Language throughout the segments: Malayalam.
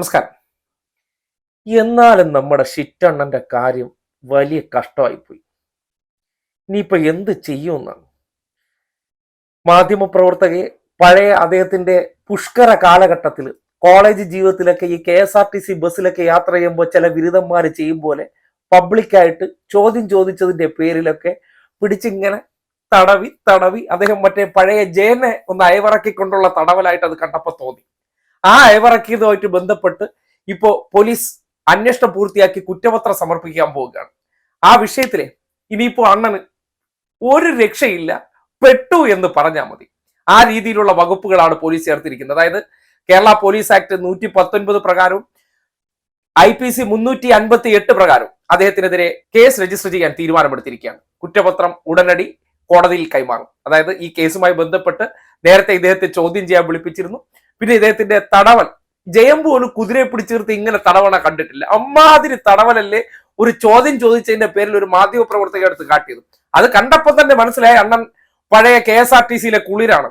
നമസ്കാരം. എന്നാലും നമ്മുടെ ഷിറ്റണ്ണന്റെ കാര്യം വലിയ കഷ്ടമായിപ്പോയി. ഇനിയിപ്പോ എന്ത് ചെയ്യുമെന്നാണ്? മാധ്യമപ്രവർത്തകയെ പഴയ അദ്ദേഹത്തിന്റെ പുഷ്കര കാലഘട്ടത്തിൽ കോളേജ് ജീവിതത്തിലൊക്കെ ഈ K S R T C ബസ്സിലൊക്കെ യാത്ര ചെയ്യുമ്പോൾ ചില ബിരുദന്മാർ ചെയ്യും പോലെ പബ്ലിക്കായിട്ട് ചോദ്യം ചോദിച്ചതിന്റെ പേരിലൊക്കെ പിടിച്ചിങ്ങനെ തടവി തടവി അദ്ദേഹം മറ്റേ പഴയ ജയനെ ഒന്ന് അയവിറക്കിക്കൊണ്ടുള്ള തടവലായിട്ട് അത് കണ്ടപ്പോൾ തോന്നി. ആ അയവിറക്കിയതുമായിട്ട് ബന്ധപ്പെട്ട് ഇപ്പോ പോലീസ് അന്വേഷണം പൂർത്തിയാക്കി കുറ്റപത്രം സമർപ്പിക്കാൻ പോവുകയാണ്. ആ വിഷയത്തിലെ ഇനിയിപ്പോ അണ്ണന് ഒരു രക്ഷയില്ല പെട്ടു എന്ന് പറഞ്ഞാൽ മതി. ആ രീതിയിലുള്ള വകുപ്പുകളാണ് പോലീസ് ചേർത്തിരിക്കുന്നത്. അതായത് കേരള പോലീസ് ആക്ട് നൂറ്റി പത്തൊൻപത് പ്രകാരവും ഐ പി സി മുന്നൂറ്റി അൻപത്തി എട്ട് പ്രകാരവും അദ്ദേഹത്തിനെതിരെ കേസ് രജിസ്റ്റർ ചെയ്യാൻ തീരുമാനമെടുത്തിരിക്കുകയാണ്. കുറ്റപത്രം ഉടനടി കോടതിയിൽ കൈമാറും. അതായത് ഈ കേസുമായി ബന്ധപ്പെട്ട് നേരത്തെ ഇദ്ദേഹത്തെ ചോദ്യം ചെയ്യാൻ വിളിപ്പിച്ചിരുന്നു. പിന്നെ ഇദ്ദേഹത്തിന്റെ തടവൽ ജയം പോലും കുതിരയെ പിടിച്ചീർത്ത് ഇങ്ങനെ തടവണ കണ്ടിട്ടില്ല. അമ്മാതിരി തടവലല്ലേ ഒരു ചോദ്യം ചോദിച്ചതിന്റെ പേരിൽ ഒരു മാധ്യമ പ്രവർത്തക എടുത്ത് കാട്ടിയത്. അത് കണ്ടപ്പോൾ തന്നെ മനസ്സിലായ അണ്ണൻ പഴയ കെ എസ് ആർ ടി സിയിലെ കുളിരാണ്.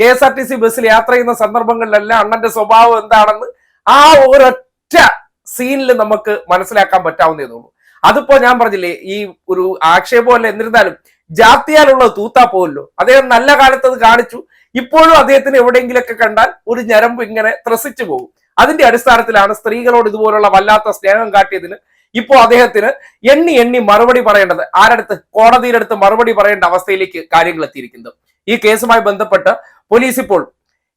K S R T C ബസ്സിൽ യാത്ര ചെയ്യുന്ന സന്ദർഭങ്ങളിലെല്ലാം അണ്ണന്റെ സ്വഭാവം എന്താണെന്ന് ആ ഒരൊറ്റ സീനിൽ നമുക്ക് മനസ്സിലാക്കാൻ പറ്റാവുന്നേ ഉള്ളൂ. അതിപ്പോ ഞാൻ പറഞ്ഞില്ലേ ഈ ഒരു ആക്ഷേപമല്ല എന്നിരുന്നാലും ജാത്തിയാലുള്ളത് തൂത്താ പോവല്ലോ. അദ്ദേഹം നല്ല കാലത്ത് അത് കാണിച്ചു. ഇപ്പോഴും അദ്ദേഹത്തിന് എവിടെയെങ്കിലൊക്കെ കണ്ടാൽ ഒരു ഞരമ്പ് ഇങ്ങനെ ത്രസിച്ചു പോകും. അതിന്റെ അടിസ്ഥാനത്തിലാണ് സ്ത്രീകളോട് ഇതുപോലുള്ള വല്ലാത്ത സ്നേഹം കാട്ടിയതിന് ഇപ്പോൾ അദ്ദേഹത്തിന് എണ്ണി എണ്ണി മറുപടി പറയേണ്ടത്. ആരടുത്ത്? കോടതിയുടെ അടുത്ത് മറുപടി പറയേണ്ട അവസ്ഥയിലേക്ക് കാര്യങ്ങൾ എത്തിയിരിക്കുന്നത്. ഈ കേസുമായി ബന്ധപ്പെട്ട് പോലീസ് ഇപ്പോൾ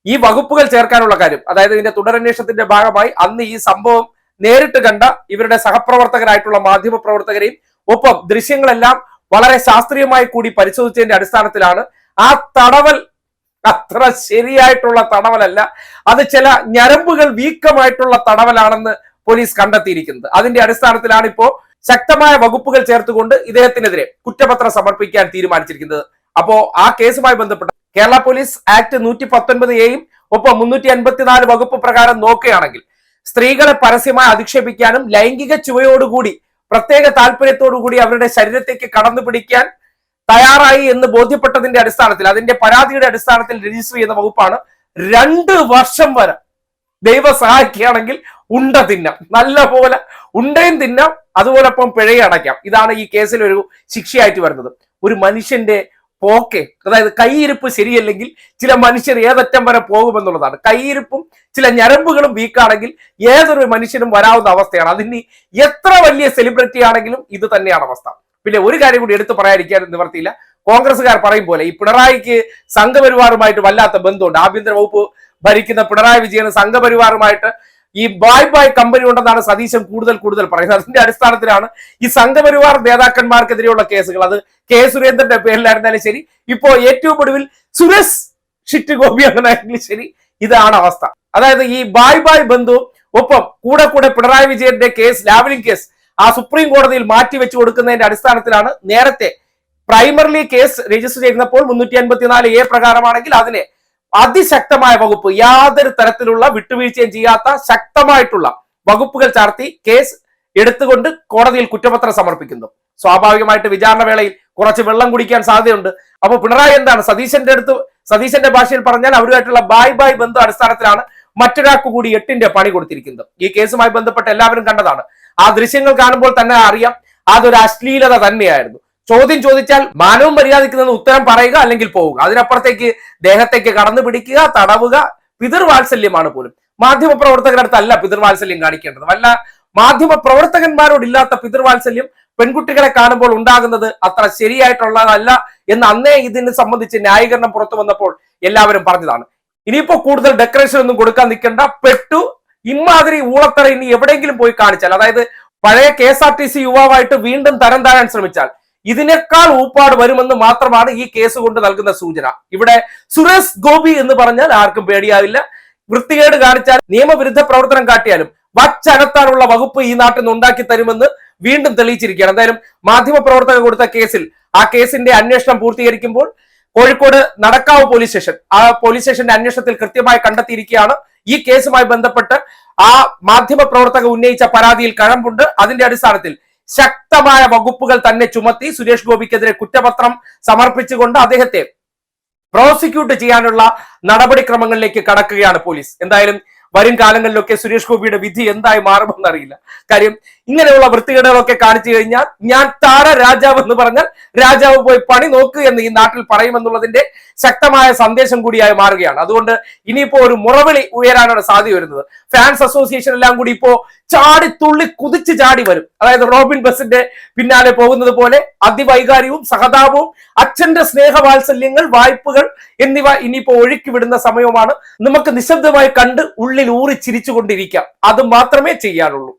ഈ വകുപ്പുകൾ ചേർക്കാനുള്ള കാര്യം അതായത് ഇതിന്റെ തുടരന്വേഷണത്തിന്റെ ഭാഗമായി അന്ന് ഈ സംഭവം നേരിട്ട് കണ്ട ഇവരുടെ സഹപ്രവർത്തകരായിട്ടുള്ള മാധ്യമ പ്രവർത്തകരെയും ഒപ്പം ദൃശ്യങ്ങളെല്ലാം വളരെ ശാസ്ത്രീയമായി കൂടി പരിശോധിച്ചതിന്റെ അടിസ്ഥാനത്തിലാണ് ആ തടവൽ അത്ര ശരിയായിട്ടുള്ള തടവലല്ല. അത് ചില ഞരമ്പുകൾ വീക്കമായിട്ടുള്ള തടവലാണെന്ന് പോലീസ് കണ്ടെത്തിയിരിക്കുന്നത്. അതിന്റെ അടിസ്ഥാനത്തിലാണ് ഇപ്പോ ശക്തമായ വകുപ്പുകൾ ചേർത്തുകൊണ്ട് ഇദ്ദേഹത്തിനെതിരെ കുറ്റപത്രം സമർപ്പിക്കാൻ തീരുമാനിച്ചിരിക്കുന്നത്. അപ്പോ ആ കേസുമായി ബന്ധപ്പെട്ട കേരള പോലീസ് ആക്ട് നൂറ്റി പത്തൊൻപത് എയും ഒപ്പം മുന്നൂറ്റി അൻപത്തിനാല് വകുപ്പ് പ്രകാരം നോക്കുകയാണെങ്കിൽ സ്ത്രീകളെ പരസ്യമായി അധിക്ഷേപിക്കാനും ലൈംഗിക ചുവയോടുകൂടി പ്രത്യേക താല്പര്യത്തോടുകൂടി അവരുടെ ശരീരത്തേക്ക് കടന്നു പിടിക്കാൻ തയ്യാറായി എന്ന് ബോധ്യപ്പെട്ടതിന്റെ അടിസ്ഥാനത്തിൽ അതിന്റെ പരാതിയുടെ അടിസ്ഥാനത്തിൽ രജിസ്റ്റർ ചെയ്യുന്ന വകുപ്പാണ് രണ്ട് വർഷം വരെ ദൈവ സഹായിക്കുകയാണെങ്കിൽ ഉണ്ട തിന്നാം നല്ല പോലെ ഉണ്ടയും തിന്നാം അതുപോലൊപ്പം പിഴയും അടയ്ക്കാം. ഇതാണ് ഈ കേസിൽ ഒരു ശിക്ഷയായിട്ട് വരുന്നത്. ഒരു മനുഷ്യന്റെ പോക്കെ അതായത് കൈയിരിപ്പ് ശരിയല്ലെങ്കിൽ ചില മനുഷ്യർ ഏതറ്റം വരെ പോകുമെന്നുള്ളതാണ്. കൈയിരിപ്പും ചില ഞരമ്പുകളും വീക്കാണെങ്കിൽ ഏതൊരു മനുഷ്യനും വരാവുന്ന അവസ്ഥയാണ്. അതിന് എത്ര വലിയ സെലിബ്രിറ്റി ആണെങ്കിലും ഇത് തന്നെയാണ് അവസ്ഥ. പിന്നെ ഒരു കാര്യം കൂടി എടുത്തു പറയാതിരിക്കാൻ നിവർത്തിയില്ല. കോൺഗ്രസ്സുകാർ പറയും പോലെ ഈ പിണറായിക്ക് സംഘപരിവാറുമായിട്ട് വല്ലാത്ത ബന്ധമുണ്ട്. ആഭ്യന്തര വകുപ്പ് ഭരിക്കുന്ന പിണറായി വിജയന് സംഘപരിവാറുമായിട്ട് ഈ ബായ് ബായ് കമ്പനി ഉണ്ടെന്നാണ് സതീശൻ കൂടുതൽ കൂടുതൽ പറയുന്നത്. അതിന്റെ അടിസ്ഥാനത്തിലാണ് ഈ സംഘപരിവാർ നേതാക്കന്മാർക്കെതിരെയുള്ള കേസുകൾ. അത് കെ സുരേന്ദ്രന്റെ പേരിലായിരുന്നാലും ശരി ഇപ്പോ ഏറ്റവും ഒടുവിൽ സുരേഷ് ഷിറ്റ് ഗോപി അങ്ങനെയാണെങ്കിലും ശരി ഇതാണ് അവസ്ഥ. അതായത് ഈ ബായ് ബായ് ബന്ധു ഒപ്പം കൂടെ കൂടെ പിണറായി വിജയന്റെ കേസ് ലാവലിംഗ് കേസ് ആ സുപ്രീം കോടതിയിൽ മാറ്റിവെച്ചു കൊടുക്കുന്നതിന്റെ അടിസ്ഥാനത്തിലാണ് നേരത്തെ പ്രൈമറിലി കേസ് രജിസ്റ്റർ ചെയ്യുന്നപ്പോൾ മുന്നൂറ്റി അൻപത്തിനാല് എ പ്രകാരമാണെങ്കിൽ അതിനെ അതിശക്തമായ വകുപ്പ് യാതൊരു തരത്തിലുള്ള വിട്ടുവീഴ്ചയും ചെയ്യാത്ത ശക്തമായിട്ടുള്ള വകുപ്പുകൾ ചാർത്തി കേസ് എടുത്തുകൊണ്ട് കോടതിയിൽ കുറ്റപത്രം സമർപ്പിക്കുന്നു. സ്വാഭാവികമായിട്ട് വിചാരണ വേളയിൽ കുറച്ച് വെള്ളം കുടിക്കാൻ സാധ്യതയുണ്ട്. അപ്പൊ പിണറായി എന്താണ്? സതീശന്റെ അടുത്ത് സതീശന്റെ ഭാഷയിൽ പറഞ്ഞാൽ അവരുമായിട്ടുള്ള ബായ് ബായ് ബന്ധു അടിസ്ഥാനത്തിലാണ് മറ്റൊരാൾക്ക് കൂടി എട്ടിന്റെ പണി കൊടുത്തിരിക്കുന്നത്. ഈ കേസുമായി ബന്ധപ്പെട്ട് എല്ലാവരും കണ്ടതാണ്. ആ ദൃശ്യങ്ങൾ കാണുമ്പോൾ തന്നെ അറിയാം അതൊരു അശ്ലീലത തന്നെയായിരുന്നു. ചോദ്യം ചോദിച്ചാൽ മാനവും മര്യാദയ്ക്ക് ഉത്തരം പറയുക അല്ലെങ്കിൽ പോവുക. അതിനപ്പുറത്തേക്ക് ദേഹത്തേക്ക് കടന്നു പിടിക്കുക തടവുക പിതൃവാത്സല്യമാണ് പോലും. മാധ്യമ പ്രവർത്തകരുടെ അടുത്തല്ല പിതൃവാത്സല്യം കാണിക്കേണ്ടത്. വല്ല മാധ്യമ പ്രവർത്തകന്മാരോടില്ലാത്ത പിതൃവാത്സല്യം പെൺകുട്ടികളെ കാണുമ്പോൾ ഉണ്ടാകുന്നത് അത്ര ശരിയായിട്ടുള്ളതല്ല എന്ന് അന്നേ ഇതിനെ സംബന്ധിച്ച് ന്യായീകരണം പുറത്തു വന്നപ്പോൾ എല്ലാവരും പറഞ്ഞതാണ്. ഇനിയിപ്പോ കൂടുതൽ ഡെക്കറേഷൻ ഒന്നും കൊടുക്കാൻ നിൽക്കേണ്ട. പെട്ടു ഇമാതിരി ഊളത്തറ ഇനി എവിടെയെങ്കിലും പോയി കാണിച്ചാൽ അതായത് പഴയ K S R T C യുവാവായിട്ട് വീണ്ടും തരം താഴാൻ ശ്രമിച്ചാൽ ഇതിനേക്കാൾ ഊപ്പാട് വരുമെന്ന് മാത്രമാണ് ഈ കേസ് കൊണ്ട് നൽകുന്ന സൂചന. ഇവിടെ സുരേഷ് ഗോപി എന്ന് പറഞ്ഞാൽ ആർക്കും പേടിയാവില്ല. വൃത്തികേട് കാണിച്ചാൽ നിയമവിരുദ്ധ പ്രവർത്തനം കാട്ടിയാലും വച്ചകത്താനുള്ള വകുപ്പ് ഈ നാട്ടിൽ നിന്ന് ഉണ്ടാക്കി തരുമെന്ന് വീണ്ടും തെളിയിച്ചിരിക്കുകയാണ്. എന്തായാലും മാധ്യമ പ്രവർത്തകർ കൊടുത്ത കേസിൽ ആ കേസിന്റെ അന്വേഷണം പൂർത്തീകരിക്കുമ്പോൾ കോഴിക്കോട് നടക്കാവ് പോലീസ് സ്റ്റേഷൻ ആ പോലീസ് സ്റ്റേഷന്റെ അന്വേഷണത്തിൽ കൃത്യമായി കണ്ടെത്തിയിരിക്കുകയാണ്. ഈ കേസുമായി ബന്ധപ്പെട്ട് ആ മാധ്യമ പ്രവർത്തക ഉന്നയിച്ച പരാതിയിൽ കഴമ്പുണ്ട്. അതിന്റെ അടിസ്ഥാനത്തിൽ ശക്തമായ വകുപ്പുകൾ തന്നെ ചുമത്തി സുരേഷ് ഗോപിക്കെതിരെ കുറ്റപത്രം സമർപ്പിച്ചുകൊണ്ട് അദ്ദേഹത്തെ പ്രോസിക്യൂട്ട് ചെയ്യാനുള്ള നടപടിക്രമങ്ങളിലേക്ക് കടക്കുകയാണ് പോലീസ്. എന്തായാലും വരും കാലങ്ങളിലൊക്കെ സുരേഷ് ഗോപിയുടെ വിധി എന്തായി മാറുമെന്നറിയില്ല. കാര്യം ഇങ്ങനെയുള്ള വൃത്തികേടുകളൊക്കെ കാണിച്ചു കഴിഞ്ഞാൽ ഞാൻ താര രാജാവ് എന്ന് പറഞ്ഞാൽ രാജാവ് പോയി പണി നോക്ക് എന്ന് ഈ നാട്ടിൽ പറയുമെന്നുള്ളതിന്റെ ശക്തമായ സന്ദേശം കൂടിയായി മാറുകയാണ്. അതുകൊണ്ട് ഇനിയിപ്പോ ഒരു മുറവിളി ഉയരാനാണ് സാധ്യത വരുന്നത്. ഫാൻസ് അസോസിയേഷൻ എല്ലാം കൂടി ഇപ്പോ ചാടി തുള്ളി കുതിച്ച് ചാടി വരും. അതായത് റോബിൻ ബസിന്റെ പിന്നാലെ പോകുന്നത് പോലെ അതിവൈകാര്യവും സഹതാപവും അച്ഛന്റെ സ്നേഹവാത്സല്യങ്ങൾ വായ്പകൾ എന്നിവ ഇനിയിപ്പോ ഒഴുക്കി വിടുന്ന സമയമാണ് നമുക്ക് നിശബ്ദമായി കണ്ട് ഉള്ളിൽ ഊറി ചിരിച്ചുകൊണ്ടിരിക്കാം. അത് മാത്രമേ ചെയ്യാനുള്ളൂ.